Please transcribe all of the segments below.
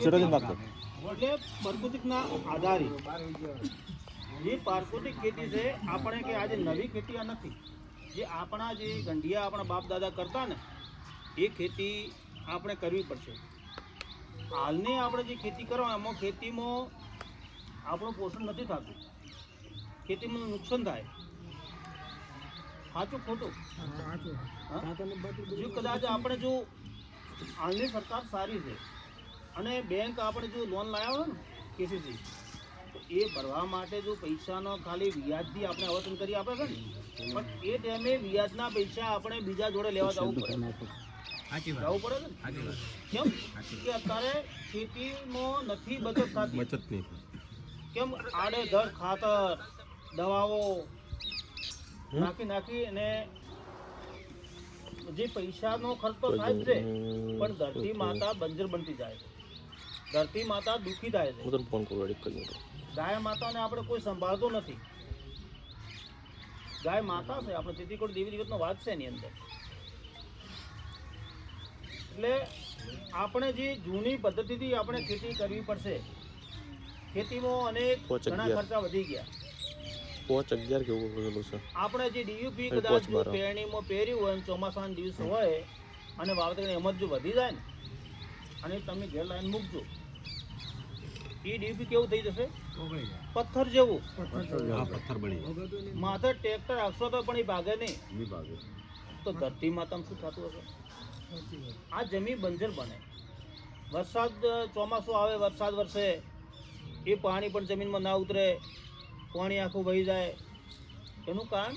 ચિરોજી નાખતો એટલે પ્રાકૃતિકના આધારે જે પ્રાકૃતિક ખેતી છે આપણે કે આજે નવી ખેતી આ નથી. જે આપણા જે ગંઢિયા આપણા બાપ દાદા કરતા ને એ ખેતી આપણે કરવી પડશે. હાલની આપણે જે ખેતી કરો એમાં ખેતીમાં આપણું પોષણ નથી થતું. ખેતીમાં નુકસાન થાય. સાચું ખોટું? જો કદાચ આપણે જો હાલની સરકાર સારી છે અને બેંક આપણે જો લોન લાવ્યા હોય ને કેસીસી તો એ ભરવા માટે જો પૈસાનો ખાલી વ્યાજથી આપણે આવર્તન કરી આપે છે ને. પણ એ ટાઈમે વ્યાજના પૈસા આપણે બીજા જોડે લેવા જવું પડે. જવું પડે છે કેમ? કે અત્યારે ખેતીમાં નથી બચત થતી. બચત નહીં. કેમ? આડેધડ ખાતર દવાઓ નાખી નાખી અને જે પૈસાનો ખર્ચો થાય છે. પણ ધરતી માતા બંજર બનતી જાય. છે ધરતી માતા દુઃખી થાય છે. હું તને ફોન કરું એડિટ કરી ગાય માતાને આપણે કોઈ સંભાળતો નથી. ગાય માતા છે આપણે તેથી કોઈ દેવી દેવતનો વાત છે એની અંદર. એટલે આપણે જે જૂની પદ્ધતિથી આપણે ખેતી કરવી પડશે ખેતીમાં અનેક ઘણા ખર્ચા વધી ગયા. પાંચ અગિયાર કેવું કરેલું છે? આપણે જે ડીયુપી કદાચ જો પેરણીમાં પહેર્યું હોય અને ચોમાસાના દિવસ હોય અને વાવતર એમ જ જો વધી જાય ને અને તમે ઘેર લાઈન મૂકજો. એ ડીપી કેવું થઈ જશે? પથ્થર જેવું. પથ્થર બની માથે ટ્રેક્ટર રાખશો તો પણ એ ભાગે નહીં. તો ધરતી માતામાં શું થતું હશે? આ જમીન બંજર બને. વરસાદ ચોમાસું આવે વરસાદ વરસે એ પાણી પણ જમીનમાં ના ઉતરે પાણી આખું વહી જાય. એનું કારણ?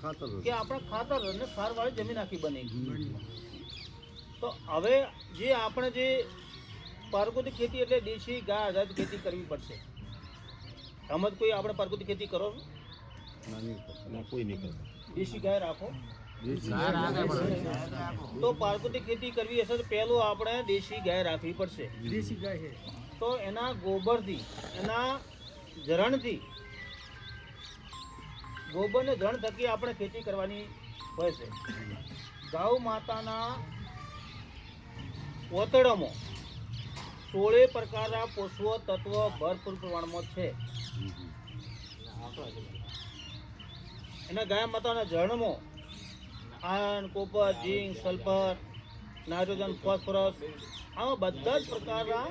ખાતર કે આપણે ખાતર અને સારવાળી જમીન આખી બની ગઈ. તો હવે જે આપણે જે પ્રાકૃતિક ખેતી એટલે દેશી ગાય આધારિત ખેતી કરવી પડશે. આમ જ કોઈ આપણે પ્રાકૃતિક ખેતી કરો કોઈ નહીં કરતા. દેશી ગાય રાખો. તો પ્રાકૃતિક ખેતી કરવી હશે તો પહેલું આપણે દેશી ગાય રાખવી પડશે. દેશી ગાય છે. તો એના ગોબરથી એના ઝરણથી ગોબરને ધણ થકી આપણે ખેતી કરવાની હોય છે. ગૌ માતાના ઓતડામાં સોળે પ્રકારના પોષકો તત્વ ભરપૂર પ્રમાણમાં છે. એના ગાય માતાના જળમો iron copper, zinc, sulphur, nitrogen, phosphorus, આવા બધા જ પ્રકારના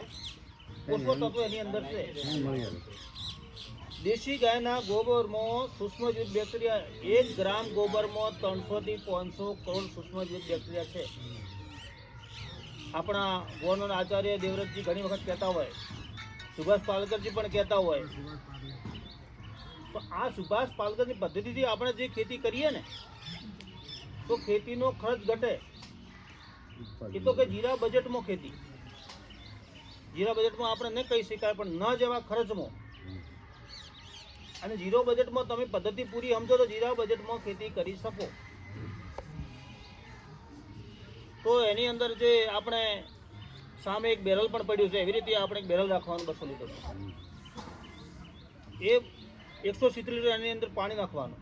પોષકો તત્વો એની અંદર છે. દેશી ગાયના ગોબરમાં સૂક્ષ્મજીવ બેક્ટેરિયા એક ગ્રામ ગોબરમાં ત્રણસો થી પાંચસો કરોડ સૂક્ષ્મજીવ બેક્ટેરિયા છે. આપણા ગોરનો આચાર્ય દેવવ્રતજી ઘણી વખત કહેતા હોય. સુભાષ પાલકરજી પણ કહેતા હોય. તો આ સુભાષ પાલકરની પદ્ધતિથી આપણે જે ખેતી કરીએ ને, તો ખેતીનો ખર્ચ ઘટે. એ તો કે જીરા બજેટમાં ખેતી. જીરા બજેટમાં આપણે ન કહી શકાય, પણ ન જેવા ખર્ચમાં. અને જીરો બજેટમાં તમે પદ્ધતિ પૂરી સમજો તો જીરા બજેટમાં ખેતી કરી શકો. તો એની અંદર જે આપણે સામે એક બેરલ પણ પડ્યું છે, એવી રીતે આપણે એક બેરલ રાખવાનું બસો લીટર. એ એકસો સિત્તેર લીટર એની અંદર પાણી નાખવાનું.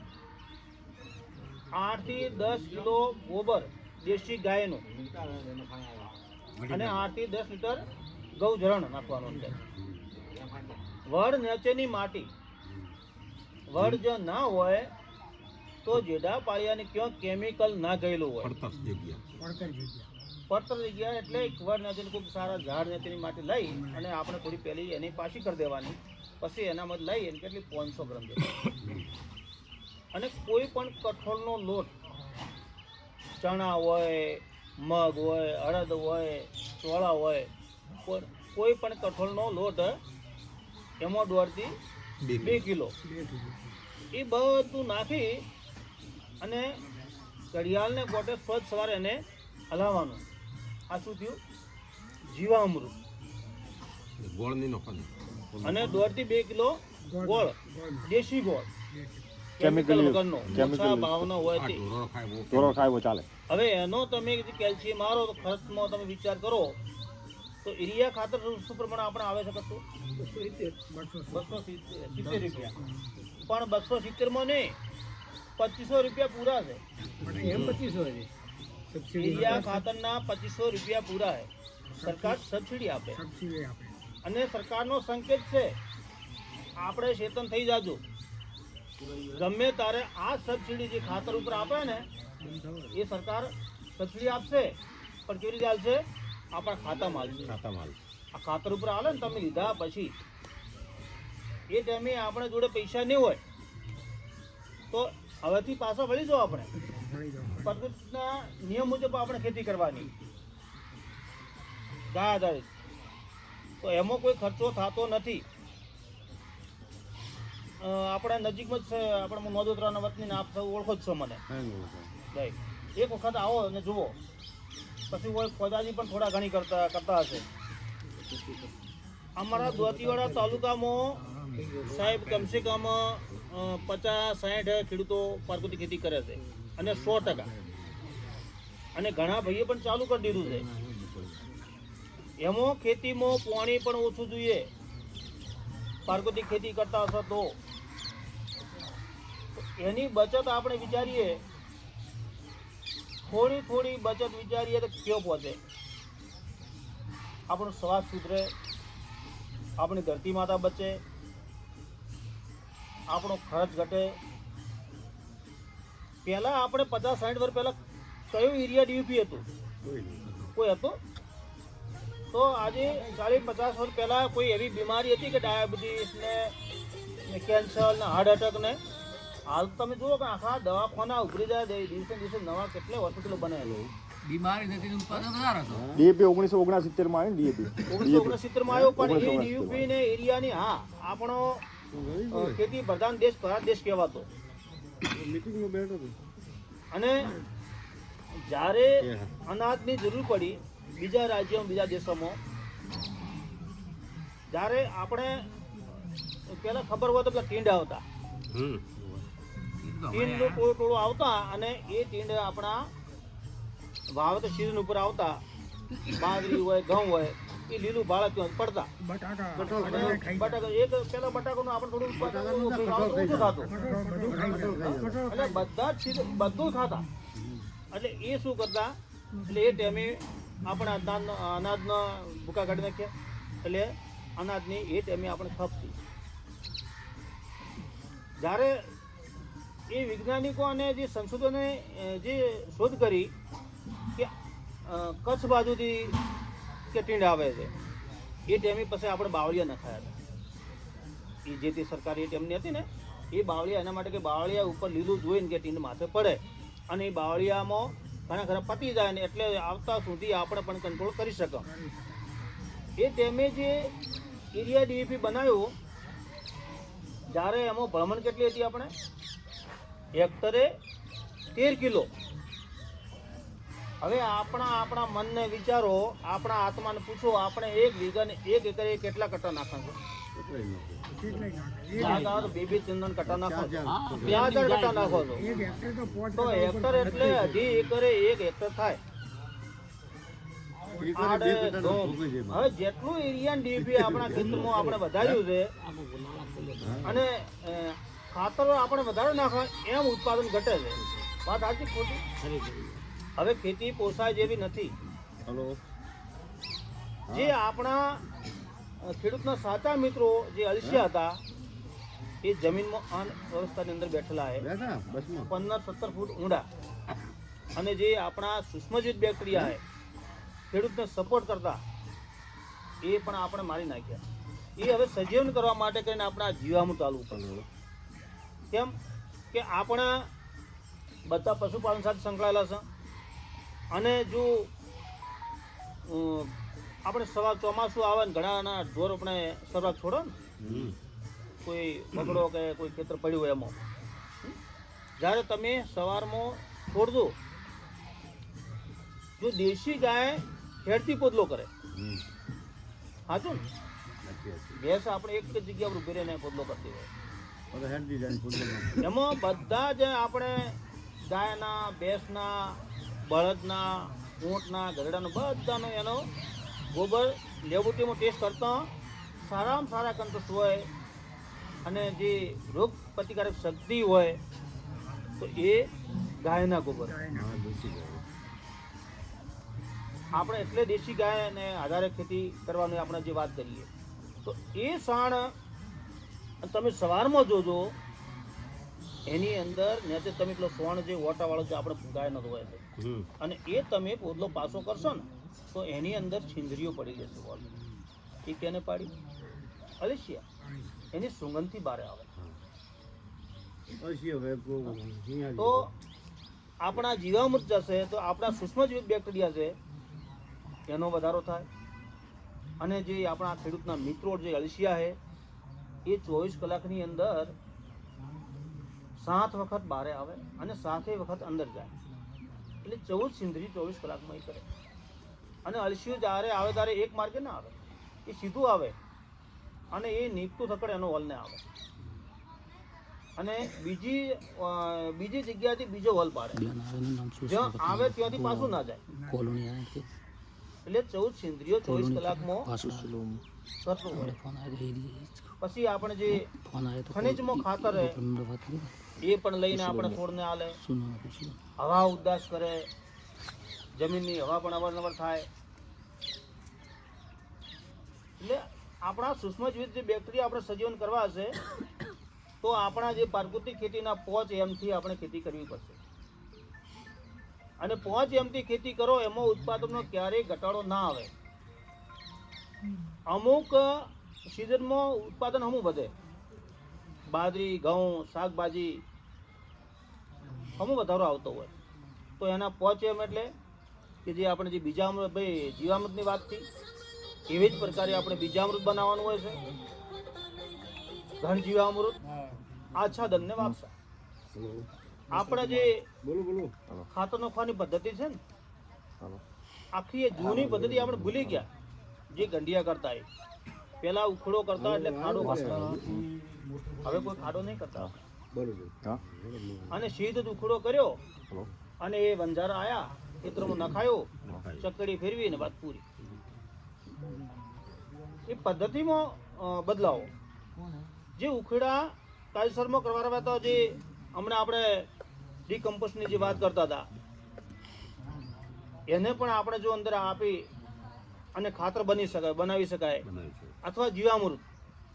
આઠથી દસ કિલો ગોબર દેશી ગાયનું. અને આઠથી દસ લીટર ગૌજરણ નાખવાનું અંદર. વડ નીચેની માટી. વડ જો ના હોય તો જેડા પાળિયાને ક્યાં કેમિકલ ના ગયેલું હોય. પડતર જગ્યા પડતર જગ્યા એટલે એક વડ નીચેની ખૂબ સારા ઝાડ તેની માટે લઈ અને આપણે થોડી પહેલી એની પાછી કરી દેવાની. પછી એનામાં લઈ એને કેટલી પાંચસો ગ્રામ જેટલી. અને કોઈ પણ કઠોળનો લોટ ચણા હોય મગ હોય અડદ હોય ચોળા હોય કોઈ- કોઈ પણ કઠોળનો લોટ એમાં દોડથી બે કિલો. એ બધું નાખી અને ઘડિયાળને ગોટે સ્વચ્છ સવારે એને હલાવવાનું. આ શું થયું? જીવામૃત. ગોળ નહીં નાખવાનું અને દોઢથી બે કિલો ગોળ. દેશી ગોળ. કેમિકલ વગરનો. ઓછા ભાવનો હોય તે. ચાલે. હવે એનો તમે કેલ્શિયમ મારો તો ખર્ચમાં તમે વિચાર કરો. તો યુરિયા ખાતર શું પ્રમાણે આપણે આવે છે કશું બસો સિત્તેર. સિત્તેર રૂપિયા. પણ બસો સિત્તેરમાં નહીં. પચીસો રૂપિયા પૂરા છે. યુરિયા ખાતરના પચીસો રૂપિયા પૂરા છે. સરકાર સબસિડી આપે. સબસિડી આપે. અને સરકારનો સંકેત છે આપણે ચેતન થઈ જાજો. ગમે તારે આ સબસિડી જે ખાતર ઉપર આપે ને એ સરકાર સબસિડી આપશે. પણ કેવી રીતે આવશે આપણા ખાતામાં આપશે ખાતા માલ આ ખાતર ઉપર આવે ને તમે લીધા પછી. એ ટાઈમે આપણે જોડે પૈસા નહીં હોય તો હવેથી પાછા વળી જાઓ આપણે. પ્રકૃતિના નિયમ મુજબ આપણે ખેતી કરવાની. ગાય આધારિત તો એમાં કોઈ ખર્ચો થતો નથી. આપણે નજીકમાં જ છે, આપણે નોદોદરાના વતની આપ ઓળખો જ છો મને. એક વખત આવો અને જુઓ. પછી કોઈ ફોજાજી પણ થોડા ઘણી કરતા કરતા હશે. અમારા દોતીવાડા તાલુકામાં સાહેબ કમસે કમ પચાસ, સાઠ ખેડૂતો પાર્વતી ખેતી કરે છે અને સો ટકા. અને ઘણા ભાઈએ પણ ચાલુ કરી દીધું છે. એમાં ખેતીમાં પાણી પણ ઓછું જોઈએ. પાર્વતી ખેતી કરતા હશે તો. એની બચત આપણે વિચારીએ. થોડી થોડી બચત વિચારીએ તો કયો પહોંચે. આપણો સ્વાસ્થ્ય સુધરે. આપણી ધરતી માતા બચે. આપણો ખર્ચ ઘટે. પહેલાં આપણે પચાસ સાઠ વર્ષ પહેલાં કયું એરિયા ડીયુપી હતું? કોઈ હતું? તો આજે ચાલીસ પચાસ વર્ષ પહેલાં કોઈ એવી બીમારી હતી કે ડાયાબિટીસ ને કેન્સર ને હાર્ટ એટેક ને? હાલ તમે જુઓ કે આખા દવાખાના ઉભરી જાય દે- દિવસે દિવસે નવા કેટલે હોસ્પિટલો બને બીમારી નથી ઉત્પાદન વધારે હતો. ડીએપી ઓગણીસો ઓગણસિત્તેરમાં આવ્યું ડીએપી ઓગણીસો ઓગણસિત્તેરમાં આવ્યો પણ એ ડીયુપી ને એરિયાની હા આપણો ખેતી પ્રધાન દેશ ભારત દેશ કહેવાતો. મિટિંગમાં બેઠો હતો. અને જ્યારે અનાજની જરૂર પડી બીજા રાજ્યોમાં બીજા દેશોમાં જ્યારે આપણે પહેલા ખબર હોય તો પેલા ટીંડા આવતા. ટીંડ ટોળો ટોળો આવતા અને એ ટીંડ આપણા વાવત સિઝન ઉપર આવતા. બાજરી હોય ઘઉં હોય એ લીલું બાળક પડતા. બટાકા એક પેલા બટાકાનું આપણે થોડું ઉત્પાદન ઓછું થતું. બટાકા બધું ખાઈ જાય. બટાકા એટલે બધા જ બધું ખાતા. એટલે એ શું કરતા? એટલે એ ટાઈમે આપણે અનાજ અનાજના ભૂકા કાઢી નાખ્યા. એટલે અનાજની એ ટાઈમે આપણે ખપતી. જ્યારે એ વૈજ્ઞાનિકો અને જે સંશોધને જે શોધ કરી કે કચ્છ બાજુથી કે ટીંડ આવે છે. એ ટાઈમે પછી આપણે બાવળિયા નખાયા હતા. એ જે તે સરકારી એ ટાઈમની હતી ને, એ બાવળિયા એના માટે કે બાવળિયા ઉપર લીલું જોઈને કે ટીંડ માથે પડે. અને એ બાવળિયામાં ઘણા ખરા પતી જાય ને એટલે આવતા સુધી આપણે પણ કંટ્રોલ કરી શકો એ ટાઈમે જે એરિયા ડીએપી બનાવ્યું, જ્યારે એમાં ભ્રમણ કેટલી હતી આપણે? હેક્ટરે તેર કિલો. હવે આપણા આપણા મનને વિચારો આપણા આત્માને પૂછો આપણે એક વીઘાને એક એકરે કેટલા કટ્ટા નાખવા કેટલાય નાખે. એક ચાર ચાર બે બે ચંદન કટ્ટા નાખો છો. કટ્ટા નાખો છો. તો પોચ એટલે અઢી એકરે એક હેક્ટર થાય. આડે હવે જેટલું એરિયા ડીપી આપણા ખેતરમાં આપણે વધાર્યું છે અને ખાતરો આપણે વધારે નાખવા એમ ઉત્પાદન ઘટે છે. વાત સાચી ખોટી? હવે ખેતી પોસાય જેવી નથી. હલો. જે આપણા ખેડૂતના સાચા મિત્રો જે અલસિયા હતા એ જમીનમાં અન વ્યવસ્થાની અંદર બેઠેલા છે. પંદર સત્તર ફૂટ ઊંડા. અને જે આપણા સૂક્ષ્મજીત બેક્ટેરિયા છે ખેડૂતને સપોર્ટ કરતા એ પણ આપણે મારી નાખ્યા. એ હવે સજીવન કરવા માટે કરીને આપણા આ જીવામું ચાલુ પડે. કેમ કે આપણે બધા પશુપાલન સાથે સંકળાયેલા છે. અને જો આપણે સવાર ચોમાસું આવે ને ઘણાના ઢોર આપણે સવાર છોડો ને કોઈ બગડો કે કોઈ ખેતર પડ્યું હોય એમાં. જ્યારે તમે સવારમાં છોડજો જો દેશી ગાય ખેડતી પોદલો કરે. સાચું ને ભેંસ આપણે એક જ જગ્યા પર ઊભી રહીને પોદલો કરતી હોય. એમાં બધા જ આપણે ગાયના ભેંસના બળદના, ઊંટના ગધેડાનો બધાનો એનો ગોબર લેબોરેટરીમાં ટેસ્ટ કરતા સારામાં સારા કંટોસ હોય અને જે રોગ પ્રતિકારક શક્તિ હોય, તો એ ગાયના ગોબર. આપણે એટલે દેશી ગાયને આધારે ખેતી કરવાની આપણે જે વાત કરીએ, તો એ સાણ તમે સવારમાં જોજો, એની અંદર ને તમે પેલો સોણ જે ઓટાવાળો જે આપણે ગાયનો હોય છે અને એ તમે પોદલો પાસો કરશો ને તો એની અંદર છીંદરીઓ પડી જશે બોલ. એ કેને પાડી? અલિશિયા. એની સુગંધથી બારે આવે. તો આપણા જીવામૃત જશે તો આપણા સૂક્ષ્મજીવિત બેક્ટેરિયા છે એનો વધારો થાય. અને જે આપણા ખેડૂતના મિત્રો જે અલિશિયા છે એ ચોવીસ કલાકની અંદર સાત વખત બહાર આવે અને સાતે વખત અંદર જાય. એટલે ચૌદ સિંધરી ચોવીસ કલાકમાં એ કરે. અને અલસિયું જ્યારે આવે ત્યારે એક માર્ગે ના આવે. એ સીધું આવે અને એ નીકતું થકડ એનો વલને આવે. અને બીજી બીજી જગ્યાથી બીજો વલ પાડે. જ્યાં આવે ત્યાંથી પાછું ના જાય. એટલે ચૌદ સિંદ્રિયો ચોવીસ કલાકમાં થતું હોય. પછી આપણે જે ખનિજમાં ખાતર એ પણ લઈને આપણે છોડને આલે. હવા ઉદાસ કરે. જમીનની હવા પણ અવારનવાર થાય. એટલે આપણા સૂક્ષ્મજીવિત જે બેક્ટેરિયા આપણે સજીવન કરવા હશે તો આપણા જે પ્રાકૃતિક ખેતીના પોચ એમથી આપણે ખેતી કરવી પડશે. અને પોચ એમથી ખેતી કરો એમાં ઉત્પાદનનો ક્યારેય ઘટાડો ના આવે. અમુક સિઝનમાં ઉત્પાદન અમુક વધે. બાજરી ઘઉં શાકભાજી અમુક વધારો આવતો હોય. તો એના પોચ એમ એટલે કે જે આપણે જે બીજા અમૃત ભાઈ, જીવામૃતની વાત થઈ એવી જ પ્રકારે આપણે બીજામૃત બનાવવાનું હોય છે. ઘન જીવામૃત આછા દંડને વાપસા. આપણે જે ખાતર નાખવાની પદ્ધતિ છે ને, આખી એ જૂની પદ્ધતિ આપણે ભૂલી ગયા. જે ગંડિયા કરતા એ. પેલા ઉખડો કરતા એટલે ખાડો કરતા હવે કોઈ ખાડો નહીં કરતા. અને સીધ દુખડો ઉખડો કર્યો અને એ વંજારા આયા. ખેતરમાં નખાયો. ચકડી ફેરવી ને વાત પૂરી. એ પદ્ધતિમાં બદલાવો. જે ઉખેડા કાયસરમાં કરવા રહ્યા હતા જે હમણાં આપણે ડીકમ્પોસ્ટની જે વાત કરતા હતા એને પણ આપણે જો અંદર આપી અને ખાતર બની શકાય બનાવી શકાય. અથવા જીવામૃત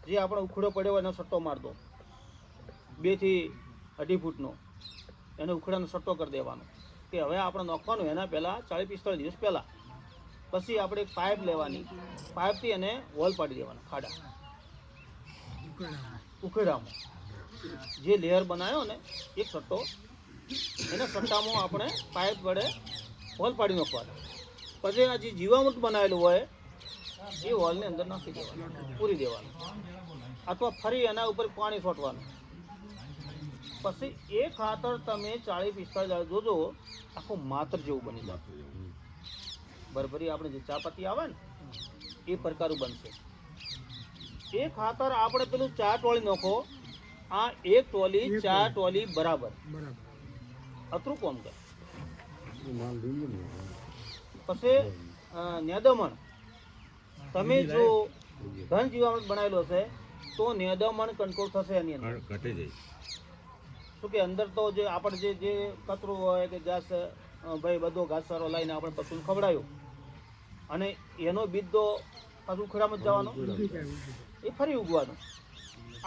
જે આપણો ઉખડો પડ્યો હોય એનો સટ્ટો માર દો બેથી અઢી ફૂટનો, એને ઉખડાનો સટ્ટો કરી દેવાનો. કે હવે આપણે નાખવાનું, એના પહેલાં ચાલીસ પિસ્તાળીસ દિવસ પહેલાં. પછી આપણે એક પાઇપ લેવાની. પાઇપથી એને હોલ પાડી દેવાના, ખાડા. ઉખેડામાં. જે લેયર બનાવ્યો ને, એક સટ્ટો, એના સટ્ટામાં આપણે પાઇપ વડે હોલ પાડી નાખવાનો. પછી આ જે જીવામૃત બનાવેલું હોય, એ હોલની અંદર નાખી દેવાનું, પૂરી દેવાનું. અથવા ફરી એના ઉપર પાણી છોટવાનું. પછી એ ખાતર તમે ચાળી પિસ્તાળીસ દાડા જોજો આખું માત્ર જેવું બની જાય. બરબરી આપણે જે ચાપાતી આવે ને એ પ્રકારું બનશે. એ ખાતર આપણે પેલું ચાર ટોળી નાખો. આ એક ટોલી ચાર ટોલી બરાબર. અતરું કોમ કરે. પછી નેદમણ. તમે જો ઘન જીવામૃત બનાવેલો હશે તો નેદમણ કંટ્રોલ થશે એની અંદર. ઘટી જાય. શું કે અંદર તો જે આપણે જે જે કચરો હોય કે ઘાસ ભાઈ બધો ઘાસચારો લઈને આપણે પશુને ખવડાયો. અને એનો બીજ તો પાછું જ જવાનો. એ ફરી ઉગવાનો.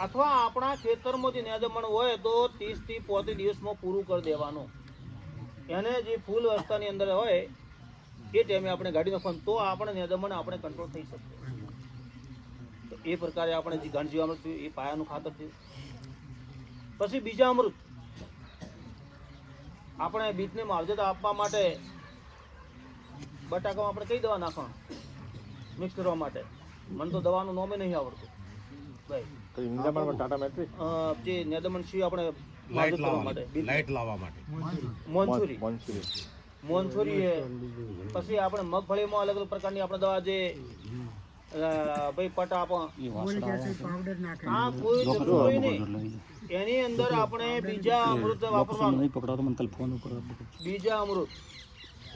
અથવા આપણા ખેતરમાં જે નેદમણ હોય તો ત્રીસથી પોત્રીસ દિવસમાં પૂરું કરી દેવાનું. એને જે ફૂલ અવસ્થાની અંદર હોય, એ ટાઈમે આપણે ગાડી નાખવાનું. તો આપણે નેદમણ આપણે કંટ્રોલ થઈ શકીએ. તો એ પ્રકારે આપણે જે ઘણ જીવામૃત એ પાયાનું ખાતર થયું. પછી બીજા અમૃત. આપણે બીજને માવજત આપવા માટે બટાકામાં આપણે કઈ દવા નાખવાનું? મિક્સ કરવા માટે. મને તો દવાનું નોમે નહીં આવડતું. ભાઈ. તો ઇન્ડિયામાં ટાટા મેટ્રિક? અ, જે આપણે માવજત કરવા માટે. લાઈટ લાવવા માટે. મોનસુરી. મોન્સુરી. મોનસુરી. પછી આપણે મગફળીમાં અલગ અલગ પ્રકારની આપણે દવા જે ભાઈ પટ નાખે આ કોઈ જરૂર હોય નહીં. એની અંદર આપણે બીજા અમૃત વાપરવાનું. બીજા અમૃત.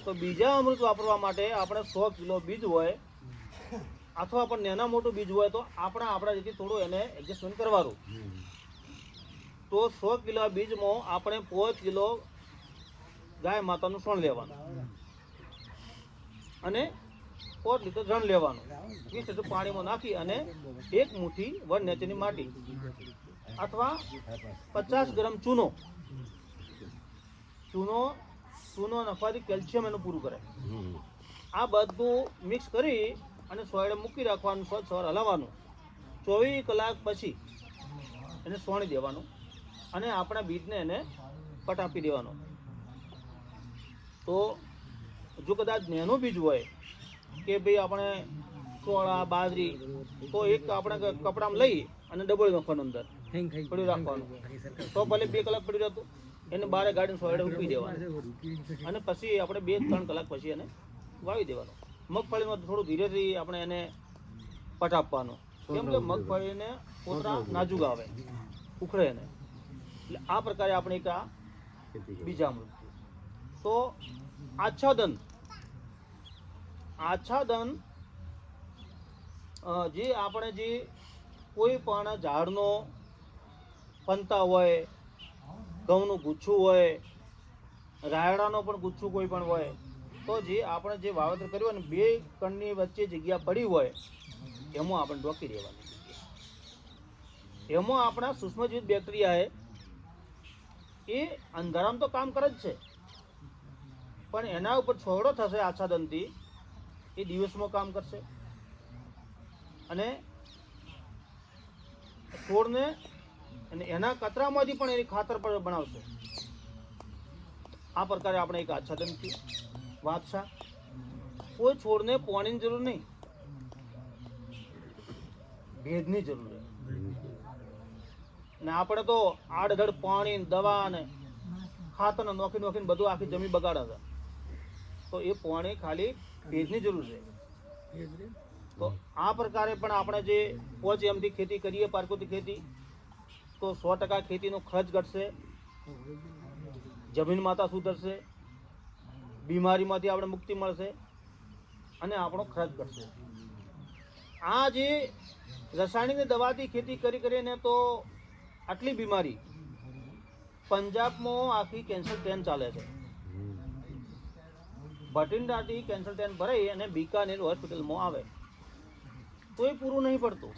તો બીજા અમૃત વાપરવા માટે આપણે સો કિલો બીજ હોય અથવા પણ નાના મોટું બીજ હોય તો આપણે આપણા જેથી થોડું એને એડજસ્ટમેન્ટ કરવાનું. તો સો કિલો બીજમાં આપણે પાંચ કિલો ગાય માતાનું સોણ લેવાનું. અને પોત લીટર જણ લેવાનું. વીસ લીટર પાણીમાં નાખી અને એક મુઠ્ઠી વન નેચરની માટી. અથવા પચાસ ગ્રામ ચૂનો. ચૂનો ચૂનો નફાથી કેલ્શિયમ એનું પૂરું કરે આ બધું મિક્સ કરી અને સોયડે મૂકી રાખવાનું, સ્વચ્છ સવાર હલાવવાનું. ચોવીસ કલાક પછી એને સોણી દેવાનું અને આપણા બીજને એને પટ આપી દેવાનો. તો જો કદાચ નેનું બીજ હોય કે ભાઈ આપણે ચોળા, બાજરી, તો એક આપણે કપડામાં લઈ અને ડબોળી નાખવાનું અંદર. પડ્યું રાખવાનું. તો ભલે બે કલાક પડ્યું રહેતું એને બારે ગાડીને સોયડે મૂકી દેવાનું. અને પછી આપણે બે ત્રણ કલાક પછી એને વાવી દેવાનું. મગફળીમાં થોડું ધીરેથી આપણે એને પટ આપવાનો કેમ કે મગફળીને પોતા નાજુક આવે. ઉખડે એને. એટલે આ પ્રકારે આપણે એક આ બીજા મૃત્યુ તો આચ્છાદન. આચ્છાદન જે આપણે જે કોઈ પણ ઝાડનો પંતા હોય, ઘઉંનું ગુચ્છું હોય, રાયડાનો પણ ગુચ્છું કોઈ પણ હોય, તો જે આપણે જે વાવેતર કર્યું હોય ને, બે કણની વચ્ચે જગ્યા પડી હોય, એમાં આપણે ડોકી દેવાની. એમાં આપણા સૂક્ષ્મજીવિત બેક્ટેરિયા એ અંધારામાં તો કામ કરે જ છે. પણ એના ઉપર છોડો થશે આચ્છાદનથી, એ દિવસમાં કામ કરશે. અને છોડને અને એના કચરામાંથી પણ એની ખાતર પણ બનાવશે. આ પ્રકારે આપણે એક આચ્છાદન થયું વાપસા કોઈ છોડને પાણીની જરૂર નહીં. ભેજની જરૂર છે. ને આપણે તો આડધડ પાણી દવા ને ખાતર નોખી નોખીને બધું આખી જમીન બગાડે છે તો એ પાણી ખાલી ભેજની જરૂર છે. તો આ પ્રકારે પણ આપણે જે પોચ એમથી ખેતી કરીએ, પારકોતી ખેતી તો સો ટકા ખેતીનો ખર્ચ ઘટશે, જમીન માતા સુધરશે, બીમારીમાંથી આપણે મુક્તિ મળશે અને આપણો ખર્ચ ઘટશે. આ જે રસાયણિક દવાથી ખેતી કરી કરીને તો આટલી બીમારી પંજાબમાં આખી કેન્સર ટ્રેન ચાલે છે. ભટિંડાથી કેન્સર ટ્રેન ભરાઈ અને બિકાનેર હોસ્પિટલમાં આવે. તો એ પૂરું નહીં પડતું.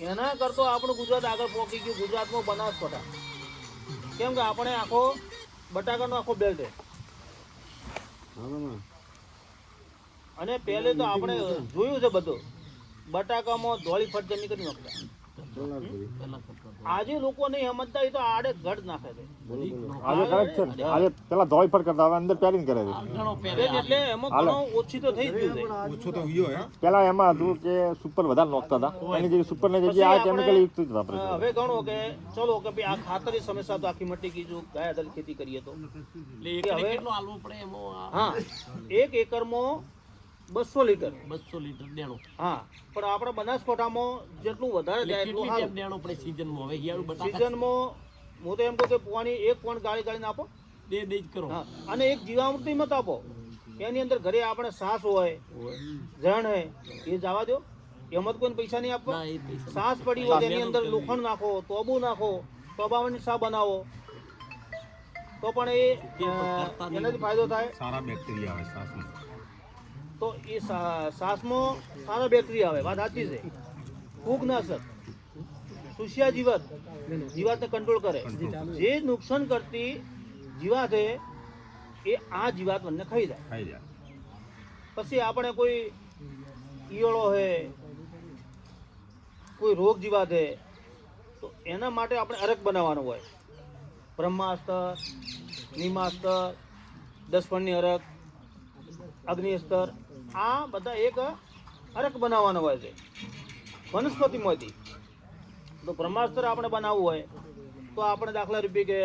એના કરતો આપણું ગુજરાત આગળ પહોંચી ગયું ગુજરાતમાં બનાસકાંઠા કેમ કે આપણે આખો બટાકાનો આખો બેલ્ટ. અને પહેલે તો આપણે જોયું છે બધું બટાકામાં ધોળી ફટ જમી કરી નાખતા. આજે લોકો નહીં સમજતા એ તો આડે ઘડ નાખે છે. આજે કરેક્ટ છે આજે પેલા ધોઈ પર કરતા હવે અંદર પેરિંગ કરે છે. એટલે એમાં ઘણો ઓછી તો થઈ ગયું છે. પેલા એમાં હતું કે સુપર વધારે નોખતા હતા. એની જગ્યાએ સુપરની જગ્યાએ આ કેમિકલ યુક્ત જ વાપરે છે. હવે ગણો કે ચલો કે ભાઈ આ ખાતરની સમસ્યા તો આખી મટી ગઈ જો ગાય દલ ખેતી કરીએ તો. કે હવે હા એક એકરમાં બસો લીટર. બસો લીટર દેણો હા પણ આપણે બનાસકોઠામાં જેટલું વધારે જાય એટલું સારું. ટાઈમ પડે સીઝનમાં? હવે હિયાળું બટાકા સિઝનમાં હું તો એમ કહું કે પાણી એક પોઈન્ટ ગાળી ગાળીને આપો. બે બે જ કરો. હા અને એક જીવામૃતિ મત આપો. એની અંદર ઘરે આપણે સાસ હોય જણ હે એ જવા દો. એમાં કોઈ પૈસા નહીં આપવા. સાસ પડી હોય તેની અંદર લોખંડ નાખો તોબુ નાખો તોબાવાની સા બનાવો. તો પણ એ એનાથી ફાયદો થાય. સારા બેક્ટેરિયા આવે શ્વાસમાં તો એ શ્વાસમાં સારા બેક્ટેરિયા આવે વાત સાચી છે. ફૂગનાશક સુશિયા જીવાત જીવાતને કંટ્રોલ કરે. જે નુકસાન કરતી જીવાત એ આ જીવાત મને ખાઈ જાય. ખાઈ જાય. પછી આપણે કોઈ ઈયળો છે કોઈ રોગ જીવાત હે તો એના માટે આપણે અરક બનાવવાનો હોય. બ્રહ્માસ્તર નિમાસ્તર દસપણની અરક અગ્નિસ્તર આ બધા એક અરક બનાવવાનો હોય છે. વનસ્પતિમાંથી તો બ્રહ્માસ્ત્ર આપણે બનાવવું હોય, તો આપણે દાખલા રૂપે કે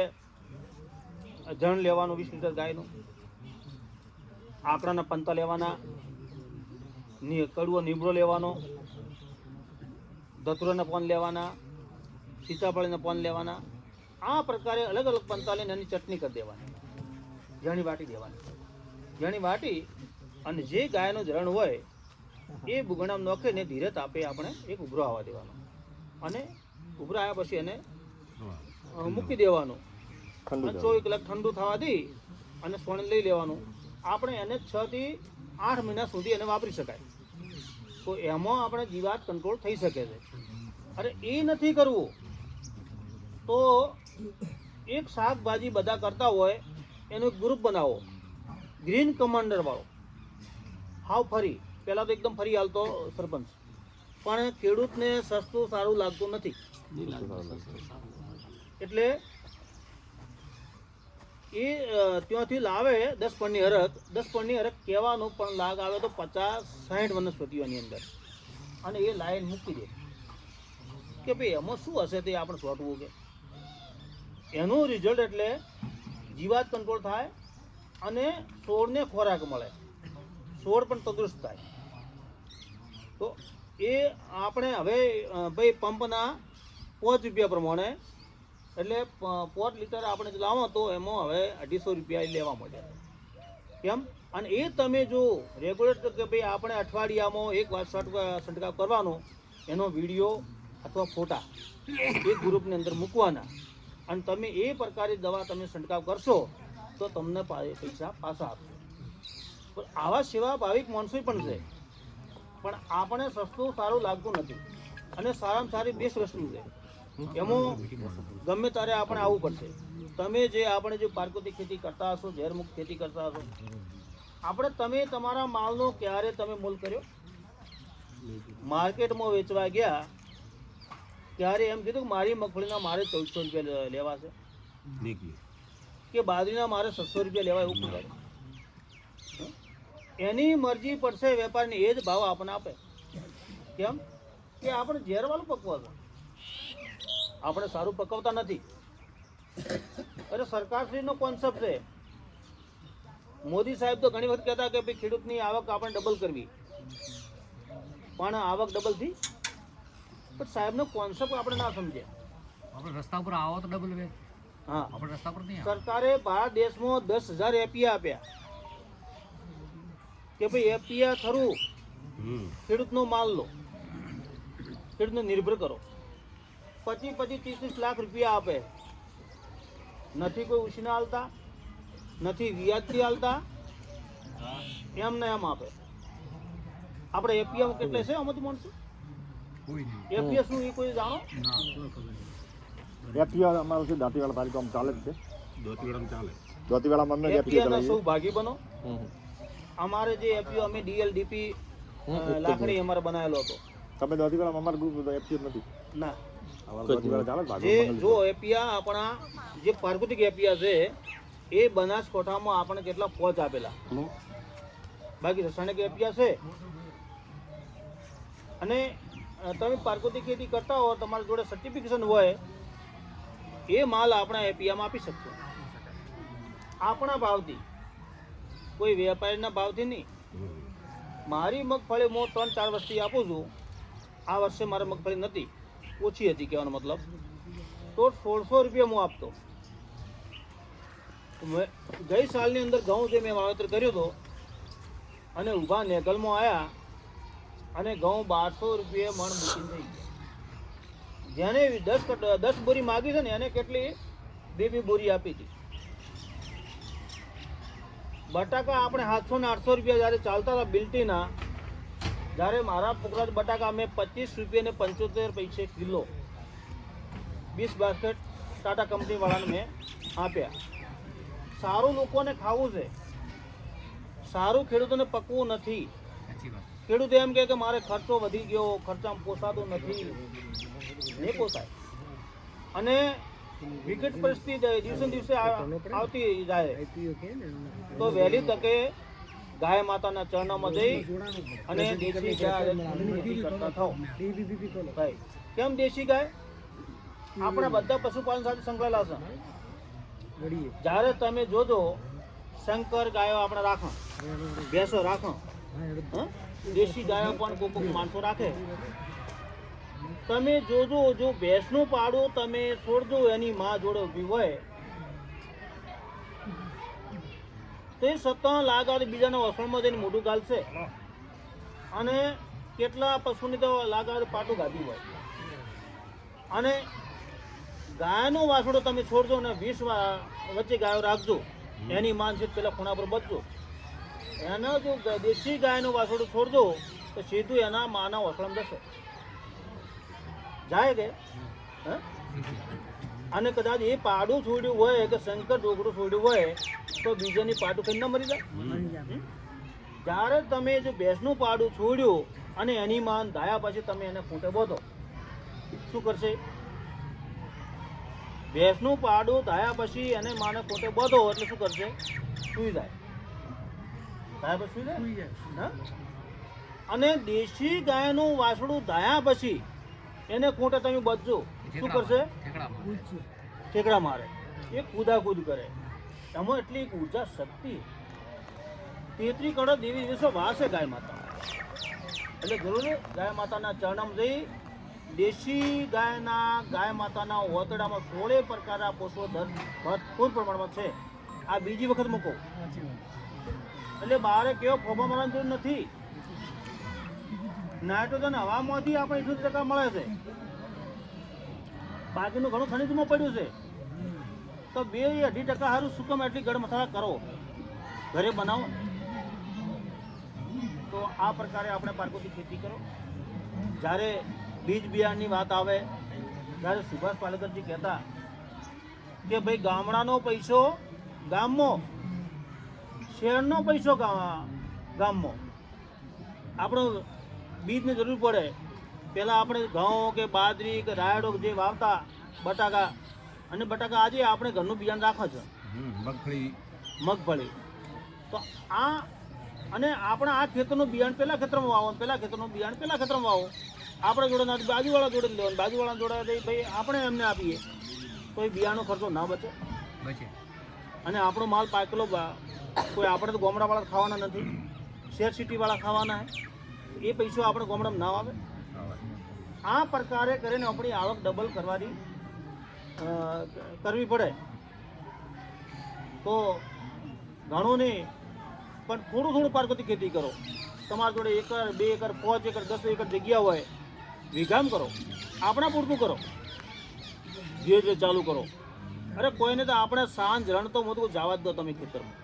જણ લેવાનું, વીસ લીટર ગાયનું. આકડાના પંતા લેવાના કડવો નીબડો લેવાનો ધતુરાના પાન લેવાના, સીતાફળીના પાન લેવાના, આ પ્રકારે અલગ અલગ પંતા લઈને એની ચટણી કરી દેવાની. જણી વાટી દેવાની. જણી વાટી અને જે ગાયનો જરણ હોય એ બુગણામ નોખીને ધીરે તાપે આપણે એક ઉભરો આવવા દેવાનો. અને ઉભરો આવ્યા પછી એને મૂકી દેવાનું. ચોવીસ કલાક ઠંડુ થવા દઈ અને સોણ લઈ લેવાનું. આપણે એને છ થી આઠ મહિના સુધી એને વાપરી શકાય. તો એમાં આપણે જીવાત કંટ્રોલ થઈ શકે છે. અરે એ નથી કરવું. તો એક શાકભાજી બધા કરતા હોય એનું એક ગ્રુપ બનાવો. ગ્રીન કમાન્ડર વાળો હાવ ફરી. પહેલાં તો એકદમ ફરી હાલતો સરપંચ. પણ ખેડૂતને સસ્તું સારું લાગતું નથી. એટલે એ ત્યાંથી લાવે દસ પણની હરક દસ પણની હરક કહેવાનું પણ લાગ આવે તો પચાસ સાઠ વનસ્પતિઓની અંદર. અને એ લાઈન મૂકી દે. કે ભાઈ એમાં શું હશે તે આપણે શોધવું કે? એનું રિઝલ્ટ એટલે જીવાત કંટ્રોલ થાય અને છોડને ખોરાક મળે. છોડ પણ તંદુરસ્ત થાય. તો એ આપણે હવે ભાઈ પંપના પાંચ રૂપિયા પ્રમાણે, એટલે પાંચ લીટર આપણે લાવો તો એમાં હવે અઢીસો રૂપિયા લેવા મળે કેમ? અને એ તમે જો રેગ્યુલર કે ભાઈ આપણે અઠવાડિયામાં એક વાર છંટકાવ કરવાનો, એનો વીડિયો અથવા ફોટા એક ગ્રુપની અંદર મૂકવાના. અને તમે એ પ્રકારે દવા તમે છંટકાવ કરશો, તો તમને પૈસા પાછા આપશે. પણ આવા સેવા ભાવિક માણસો પણ છે. પણ આપણે સસ્તું સારું લાગતું નથી. અને સારામાં સારી બેસ્ટ વસ્તુ છે. એમાં ગમે ત્યારે આપણે આવવું પડશે. તમે જે આપણે જે પ્રાકૃતિક ખેતી કરતા હશો ઝેરમુક્ત ખેતી કરતા હશો આપણે તમે તમારા માલનો ક્યારે તમે મોલ કર્યો? માર્કેટમાં વેચવા ગયા ત્યારે એમ કીધું કે મારી મગફળીના મારે ચૌદસો રૂપિયા લેવા છે. કે બાજરીના મારે સત્સો રૂપિયા લેવા એવું કીધું. એની મરજી પડશે વેપારીને એ જ ભાવ આપણને આપે. કેમ? કે આપણે ઝેરવાળું પકવાનું આપણે સારું પકવતા નથી. અરે સરકારશ્રીનો કોન્સેપ્ટ છે. મોદી સાહેબ તો ઘણી વખત કહેતા કે ભાઈ ખેડૂતની આવક આપણે ડબલ કરવી. પણ આવક ડબલથી? પણ સાહેબનો કોન્સેપ્ટ આપણે ના સમજ્યા આપણે રસ્તા ઉપર આવો તો ડબલ વે હા. આપણે રસ્તા પર નહીં સરકારે ભારત દેશમાં દસ હજાર એપીએ આપ્યા કે ભાઈ એપીઆ થરું ખેડૂતનો માલ લો. ખેડૂતને નિર્ભર કરો. પચીસ પચીસ ત્રીસ ત્રીસ લાખ રૂપિયા આપે. નથી કોઈ ઉછીના હાલતા નથી વ્યાજથી હાલતા. એમ ને એમ આપે. આપણે એપીએમ કેટલે છે અમત માણસો? એપીએસનું એ કોઈ જાણો? ના. એપીઆર અમારું છે દાંતીવાડા તારીખ આમ ચાલે જ છે. દોતીવાળામાં ચાલે. એપીઆ ના સૌ ભાગી બનો. અમારે જે એપીઓ અમે ડીએલડીપી લાકડી અમારે બનાવેલો હતો. તમે દોધી વાળા અમાર ગ્રુપ એપીઆર નથી. ના. જે જો એપિયા આપણા જે પ્રાકૃતિક એપિયા છે એ બનાસકોઠામાં આપણે કેટલા પોચ આપેલા. બાકી રસાયણિક એપિયા છે. અને તમે પ્રાકૃતિક ખેતી કરતા હો તમારી જોડે સર્ટિફિકેશન હોય એ માલ આપણા એપિયામાં આપી શકશો આપણા ભાવથી. કોઈ વેપારીના ભાવથી નહીં. મારી મગફળી હું ત્રણ ચાર વર્ષથી આપું છું. આ વર્ષે મારે મગફળી નથી. ઓછી હતી કહેવાનો મતલબ. તો સોળસો રૂપિયા હું આપતો. મેં ગઈ સાલની અંદર ઘઉં જે મેં વાવેતર કર્યો હતો અને ઊભા નેગલમાં આવ્યા અને ઘઉં બારસો રૂપિયા મણ મૂકીને થઈ ગયા. જેને દસ દસ બોરી માગી છે ને એને કેટલી? બે બે બોરી આપી હતી. બટાકા આપણે સાતસો ને આઠસો રૂપિયા જ્યારે ચાલતા હતા બિલ્ટીના જ્યારે મારા પોકરાજ બટાકા મેં પચીસ રૂપિયા ને પંચોતેર પૈસે કિલો વીસ બાસ્કેટ ટાટા કંપની વાળાને મેં આપ્યા. સારું લોકોને ખાવું છે. સારું ખેડૂતોને પકવું નથી. ખેડૂત એમ કે મારે ખર્ચો વધી ગયો ખર્ચામાં પોસાતો નથી. નહીં પોસાય. અને વિકટ પરિસ્થિતિ દિવસે દિવસે આવતી જાય. તો વહેલી તકે ગાય માતાના ચરણોમાં જઈ અને દેશી ગાય કેમ દેશી ગાય? આપણા બધા પશુપાલન સાથે સંકળાયેલા છે. જ્યારે તમે જોજો શંકર ગાયો આપણે રાખો. ભેંસો રાખો? દેશી ગાયો પણ કોક માણસો રાખે. તમે જોજો જો ભેંસનું પાડો તમે છોડજો એની માં જોડે ઊભી હોય. તો એ સત્તા લાગાડ બીજાના વસણમાં જઈને મોઢું ગાલશે. અને કેટલા પશુની તો લાગાડ પાટું ગાધી હોય. અને ગાયનું વાસણો તમે છોડજો અને વીસ વચ્ચે ગાયો રાખજો. એની માનસિક છે પેલા ખૂણા પર બચજો. એના જો દેશી ગાયનું વાસણો છોડજો તો સીધું એના માના વસણ જશે. જાય કે? હે? અને કદાચ એ પાડું છોડ્યું હોય કે શંકર ઢોકળું છોડ્યું હોય તો બીજાની પાડું ખાઈને ન મરી જાય? જ્યારે તમે જે ભેંસનું પાડું છોડ્યું અને એની માન ધાયા પછી તમે એને ખૂંટે બોધો. શું કરશે? ભેંસનું પાડું ધાયા પછી એને માને ખૂંટે બોધો એટલે શું કરશે? સૂઈ જાય. ધાયા પછી સૂઈ જાય? અને દેશી ગાયનું વાસળું ધાયા પછી એને ખૂંટે તમે બચજો શું કરશે? ઠેકડા મારે. એ કૂદાકૂદ કરે. એમાં એટલી એક ઊર્જા શક્તિ. તેત્રી કરોડ દેવી દિવસો વાસે ગાય માતા. એટલે જરૂર ગાય માતાના ચરણમ જઈ દેશી ગાયના ગાય માતાના ઓતડામાં સોળે પ્રકારના પોષો દર ભરપૂર પ્રમાણમાં છે. આ બીજી વખત મૂકો. એટલે બારે કેવો ફોફા મારવાની જરૂર નથી. નાઇટ્રોજન હવામાંથી આપણે ઇઠ્યોતેર ટકા મળે છે. બાકીનું ઘણું ખનિજમાં પડ્યું છે. તો બે અઢી ટકા સારું સુકમ એટલી ગળ મસાલા કરો? ઘરે બનાવો. તો આ પ્રકારે આપણે પાર્કોથી ખેતી કરો. જ્યારે બીજ બિયારણની વાત આવે, ત્યારે સુભાષ પાલેકરજી કહેતા કે ભાઈ, ગામડાનો પૈસો ગામમાં, શહેરનો પૈસો ગામમાં. આપણો બીજની જરૂર પડે. પહેલાં આપણે ઘઉં કે બાજરી કે રાયડો જે વાવતા બટાકા અને બટાકા આજે આપણે ઘરનું બિયારણ રાખવા છે. મગફળી. મગફળી. તો આ અને આપણે આ ખેતરનું બિયારણ પહેલાં ખેતરમાં વાવો પહેલાં ખેતરનું બિયારણ પહેલાં ખેતરમાં વાવો આપણે જોડે ના બાજુવાળા જોડે લેવાનું બાજુવાળા જોડે ભાઈ આપણે એમને આપીએ. તો એ બિયારણનો ખર્ચો ના બચે. બચે. અને આપણો માલ પાકેલો કોઈ આપણે તો ગામડાવાળા ખાવાના નથી. શેર સિટીવાળા ખાવાના હે. એ પૈસો આપણે ગામડામાં ના આવે? આ પ્રકારે કરીને આપણી આવક ડબલ કરવાની કરવી પડે. તો ઘણું નહીં, પણ થોડું થોડું પારકતી ખેતી કરો. તમારા જોડે એકર, બે એકર, પાંચ એકર, દસ એકર જગ્યા હોય, વિઘામ કરો. આપણા પૂરતું કરો. જે જે ચાલુ કરો. અરે કોઈને તો આપણે સાંજ રણ તો મોટું જવા જ દો તમે ખેતરમાં.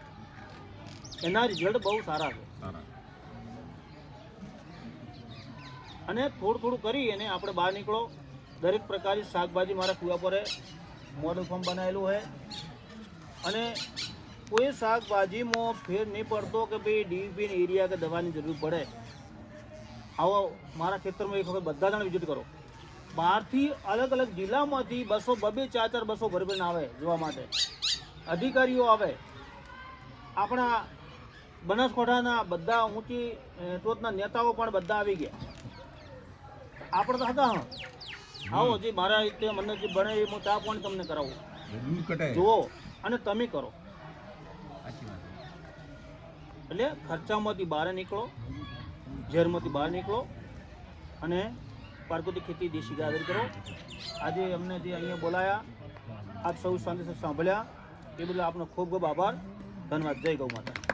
એના રિઝલ્ટ બહુ સારા છે. અને થોડું થોડું કરી અને આપણે બહાર નીકળો. દરેક પ્રકારની શાકભાજી મારા કુવા પર મોડલ ફોર્મ બનાવેલું છે. અને કોઈ શાકભાજીમાં ફેર નહીં પડતો કે ભાઈ ડીપીન એરિયા કે દવાની જરૂર પડે. આવો મારા ખેતરમાં એક વખત બધા જણ વિઝિટ કરો. બહારથી અલગ અલગ જિલ્લામાંથી બસો બબે ચાર ચાર બસો ભરભરીને આવે જોવા માટે. અધિકારીઓ આવે. આપણા બનાસકાંઠાના બધા ઊંચી ટોચના નેતાઓ પણ બધા આવી ગયા. આપણે તો હતા હા. આવો જે મારા રીતે મને જે બને એ હું ચા પાણી તમને કરાવું. જુઓ અને તમે કરો. એટલે ખર્ચામાંથી બહાર નીકળો ઝેરમાંથી બહાર નીકળો અને પાર્કોતી ખેતી દેશી ગાદર કરો. આજે અમને જે અહીંયા બોલાયા આપ સૌ શાંતિ સાંભળ્યા. એ બદલ આપનો ખૂબ ખૂબ આભાર. ધન્યવાદ. જય ગૌ માતા.